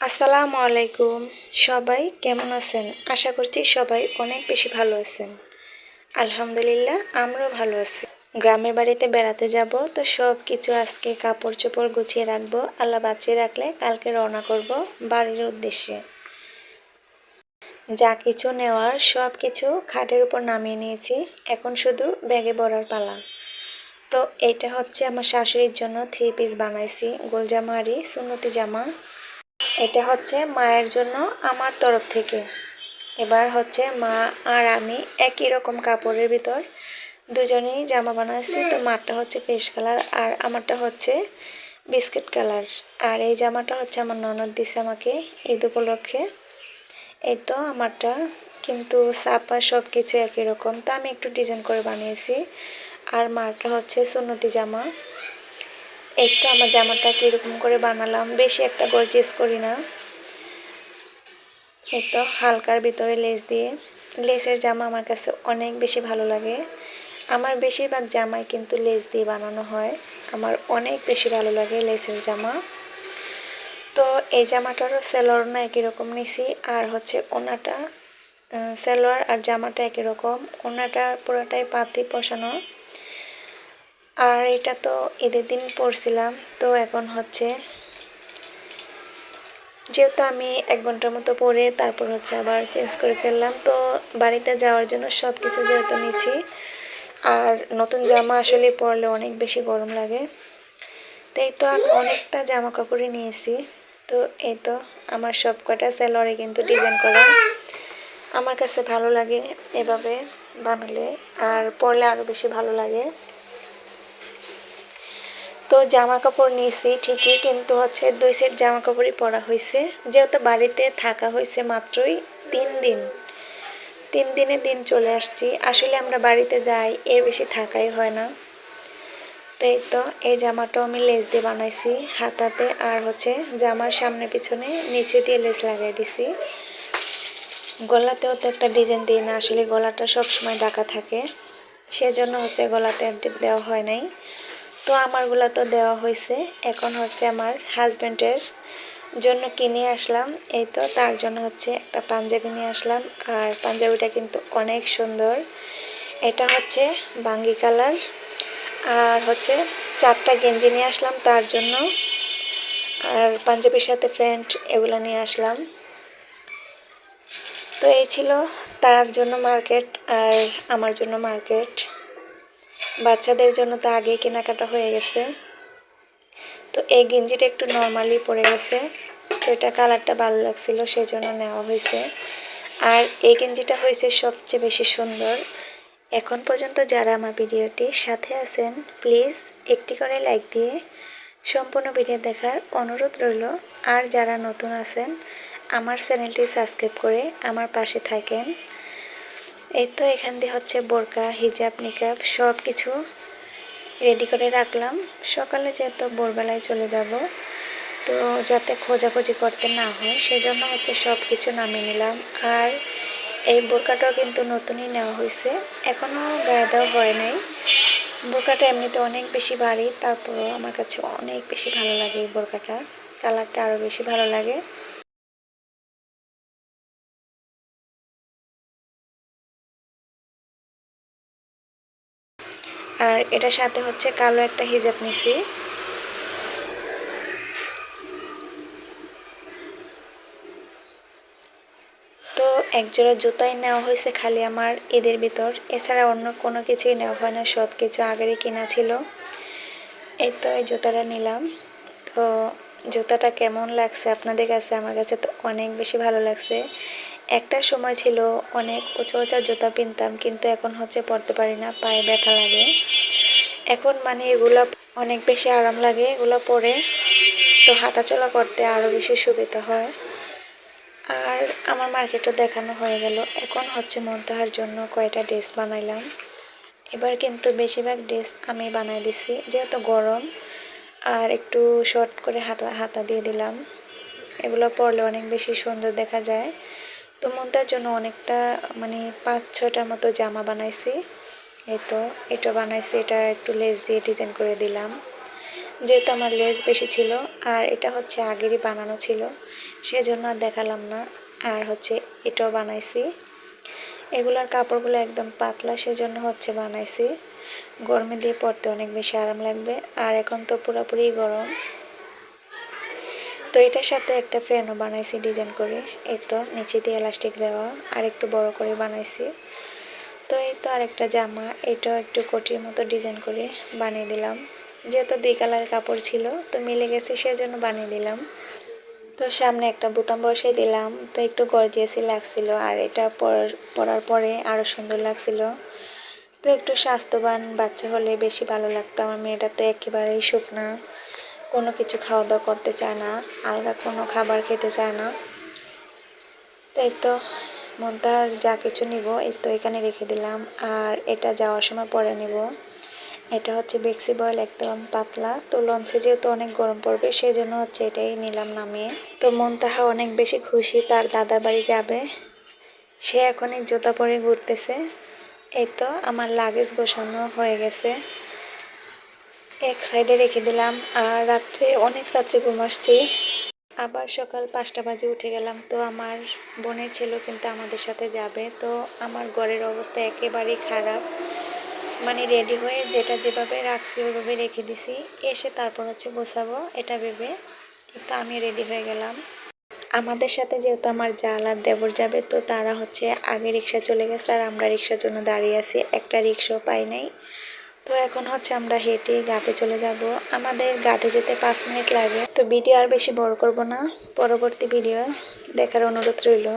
আসসালামু আলাইকুম। সবাই কেমন আছেন? আশা করছি সবাই অনেক বেশি ভালো আছেন। আলহামদুলিল্লাহ, আমরাও ভালো আছি। গ্রামের বাড়িতে বেড়াতে যাব, তো সব কিছু আজকে কাপড় চোপড় গুছিয়ে রাখব, আল্লাহ বাঁচিয়ে রাখলে কালকে রওনা করব বাড়ির উদ্দেশ্যে। যা কিছু নেওয়ার সব কিছু খাটের উপর নামিয়ে নিয়েছি, এখন শুধু ব্যাগে ভরার পালা। তো এটা হচ্ছে আমার শাশুড়ির জন্য থ্রি পিস বানাইছি গোল জামা সুন্নতি জামা। এটা হচ্ছে মায়ের জন্য আমার তরফ থেকে। এবার হচ্ছে মা আর আমি একই রকম কাপড়ের ভিতর দুজনেই জামা বানাইছি। তো মারটা হচ্ছে পেশ কালার আর আমারটা হচ্ছে বিস্কিট কালার আর এই জামাটা হচ্ছে আমার ননদ দিছে আমাকে ঈদ উপলক্ষে। এই তো আমারটা কিন্তু সাপা সব কিছু একই রকম। তো আমি একটু ডিজাইন করে বানিয়েছি। আর মারটা হচ্ছে সুন্নতি জামা। এই তো আমার জামাটা কীরকম করে বানালাম। বেশি একটা গর্জিয়াস করি না। এই তো হালকার ভিতরে লেস দিয়ে। লেসের জামা আমার কাছে অনেক বেশি ভালো লাগে। আমার বেশিরভাগ জামাই কিন্তু লেস দিয়ে বানানো হয়। আমার অনেক বেশি ভালো লাগে লেসের জামা। তো এই জামাটারও সেলোয়ার না একই রকম নিছি। আর হচ্ছে ওনাটা সেলোয়ার আর জামাটা একই রকম। ওনাটা পুরোটাই পাতি পশানো আর এটা তো ঈদের দিন পরছিলাম, তো এখন হচ্ছে যেহেতু আমি এক ঘণ্টার মতো পরে তারপর হচ্ছে আবার চেঞ্জ করে ফেললাম, তো বাড়িতে যাওয়ার জন্য সব কিছু যেহেতু নিচ্ছি, আর নতুন জামা আসলে পরলে অনেক বেশি গরম লাগে, তো এই তো আমি অনেকটা জামা কাপড়ই নিয়েছি, তো এই তো আমার সব কটা স্যালোয়ারে কিন্তু ডিজাইন করা, আমার কাছে ভালো লাগে এভাবে বানালে, আর পরলে আরও বেশি ভালো লাগে। তো জামা কাপড় নিয়েছি ঠিকই, কিন্তু হচ্ছে দুই সেট জামা কাপড়ই পরা হয়েছে। যেহেতু বাড়িতে থাকা হয়েছে মাত্রই তিন দিন। তিন দিনে দিন চলে আসছি। আসলে আমরা বাড়িতে যাই, এর বেশি থাকাই হয় না। তো এই তো এই জামাটাও আমি লেস দিয়ে বানাইছি, হাতাতে আর হচ্ছে জামার সামনে পিছনে নিচে দিয়ে লেস লাগাই দিছি। গলাতেও তো একটা ডিজাইন দিই না, আসলে গলাটা সবসময় ডাকা থাকে। সেজন্য হচ্ছে গলাতে দেওয়া হয় নাই। তো আমারগুলো তো দেওয়া হয়েছে। এখন হচ্ছে আমার হাজব্যান্ডের জন্য কিনে আসলাম, এই তো তার জন্য হচ্ছে একটা পাঞ্জাবি নিয়ে আসলাম। আর পাঞ্জাবিটা কিন্তু অনেক সুন্দর। এটা হচ্ছে বাঙ্গি কালার। আর হচ্ছে চারটা গেঞ্জি নিয়ে আসলাম তার জন্য। আর পাঞ্জাবির সাথে প্যান্ট এগুলো নিয়ে আসলাম। তো এই ছিল তার জন্য মার্কেট আর আমার জন্য মার্কেট। বাচ্চাদের জন্য তো আগেই কেনাকাটা হয়ে গেছে। তো এই গেঞ্জিটা একটু নর্মালি পরে গেছে। তো এটা কালারটা ভালো লাগছিল সেই জন্য নেওয়া হয়েছে। আর এই গেঞ্জিটা হয়েছে সবচেয়ে বেশি সুন্দর। এখন পর্যন্ত যারা আমার ভিডিওটির সাথে আছেন প্লিজ একটি করে লাইক দিয়ে সম্পূর্ণ ভিডিও দেখার অনুরোধ রইল। আর যারা নতুন আছেন, আমার চ্যানেলটি সাবস্ক্রাইব করে আমার পাশে থাকেন। এই তো এখান দিয়ে হচ্ছে বোরকা, হিজাব, নিকাব সব কিছু রেডি করে রাখলাম। সকালে যেহেতু ভোরবেলায় চলে যাব, তো যাতে খোঁজাখুঁজি করতে না হয়, সেজন্য হচ্ছে সব কিছু নামিয়ে নিলাম। আর এই বোরকাটাও কিন্তু নতুনই নেওয়া হয়েছে এখনও গায়ে দেওয়া হয় নাই। বোরকাটা এমনিতে অনেক বেশি ভারী, তারপরও আমার কাছে অনেক বেশি ভালো লাগে এই বোরকাটা। কালারটা আরও বেশি ভালো লাগে। আর এটার সাথে হচ্ছে কালো একটা হিজাব নিছি। তো একজোড়া জুতাই নেওয়া হয়েছে খালি আমার ঈদের ভিতর। এছাড়া অন্য কোনো কিছুই নেওয়া হয় না, সব কিছু আগেরই কেনা ছিল। এই তো এই জুতাটা নিলাম। তো জুতাটা কেমন লাগছে আপনাদের কাছে? আমার কাছে তো অনেক বেশি ভালো লাগছে। একটা সময় ছিল অনেক উঁচু উঁচা জুতা পিনতাম, কিন্তু এখন হচ্ছে পরতে পারি না, পায়ে ব্যথা লাগে। এখন মানে এগুলো অনেক বেশি আরাম লাগে, এগুলো পরে তো হাঁটাচলা করতে আরও বেশি সুবিধা হয়। আর আমার মার্কেটও দেখানো হয়ে গেল, এখন হচ্ছে মন্তাহার জন্য কয়টা ড্রেস বানাইলাম। এবার কিন্তু বেশিরভাগ ড্রেস আমি বানাই দিছি, যেহেতু গরম, আর একটু শর্ট করে হাতা হাতা দিয়ে দিলাম। এগুলো পরলে অনেক বেশি সুন্দর দেখা যায়। তো মন্তার জন্য অনেকটা মানে পাঁচ ছটার মতো জামা বানাইছি। এই তো, এটা বানাইছি, এটা একটু লেস দিয়ে ডিজাইন করে দিলাম। যেহেতু আমার লেস বেশি ছিল, আর এটা হচ্ছে আগেরই বানানো ছিল, সেজন্য আর দেখালাম না। আর হচ্ছে এটাও বানাইছি। এগুলার কাপড়গুলো একদম পাতলা, সেজন্য হচ্ছে বানাইছি। গরমে দিয়ে পরতে অনেক বেশি আরাম লাগবে। আর এখন তো পুরোপুরি গরম। তো এটার সাথে একটা ফ্যানও বানাইছি ডিজাইন করে। এই তো নিচে দিয়ে এলাস্টিক দেওয়া আর একটু বড় করে বানাইছি। তো এই তো আরেকটা জামা, এটাও একটু কোটির মতো ডিজাইন করে বানিয়ে দিলাম। যেহেতু দুই কালারের কাপড় ছিল, তো মিলে গেছে, সেজন্য বানিয়ে দিলাম। তো সামনে একটা বোতাম বসিয়ে দিলাম, তো একটু গর্জিয়াসই লাগছিল, আর এটা পর- পরার পরে আরও সুন্দর লাগছিল। তো একটু স্বাস্থ্যবান বাচ্চা হলে বেশি ভালো লাগতো, আমার মেয়েটা তো একেবারেই শুকনা। কোনো কিছু খাওয়া দাওয়া করতে চায় না, আলগা কোনো খাবার খেতে চায় না। তো এই তো মন্তার যা কিছু নিব এই তো এখানে রেখে দিলাম। আর এটা যাওয়ার সময় পরে নিব। এটা হচ্ছে বেক্সি বয়েল একদম পাতলা। তো লঞ্চে যেহেতু অনেক গরম পড়বে সেই জন্য হচ্ছে এটাই নিলাম নামিয়ে। তো মন্তাহা অনেক বেশি খুশি, তার দাদার বাড়ি যাবে। সে এখনই জুতা পরে ঘুরতেছে। এই তো আমার লাগেজ গোছানো হয়ে গেছে। এক সাইডে রেখে দিলাম, আর রাত্রে, অনেক রাত্রে ঘুম আসছি। আবার সকাল পাঁচটা বাজে উঠে গেলাম, তো আমার বোনের ছেলেও কিন্তু আমাদের সাথে যাবে। তো আমার ঘরের অবস্থা একেবারেই খারাপ। মানে রেডি হয়ে যেটা যেভাবে রাখছি, ওইভাবে রেখে দিছি। এসে তারপর হচ্ছে গোছাবো, এটা ভেবে। তো আমি রেডি হয়ে গেলাম। আমাদের সাথে যেহেতু আমার জাল আর দেবর যাবে, তো তারা হচ্ছে আগে রিক্সা চলে গেছে, আর আমরা রিক্সার জন্য দাঁড়িয়ে আছি। একটা রিক্সাও পাই নাই। তো এখন হচ্ছে আমরা হেঁটে ঘাটে চলে যাব। আমাদের ঘাটে যেতে পাঁচ মিনিট লাগে। তো ভিডিও আর বেশি বড় করব না। পরবর্তী ভিডিও দেখার অনুরোধ রইল।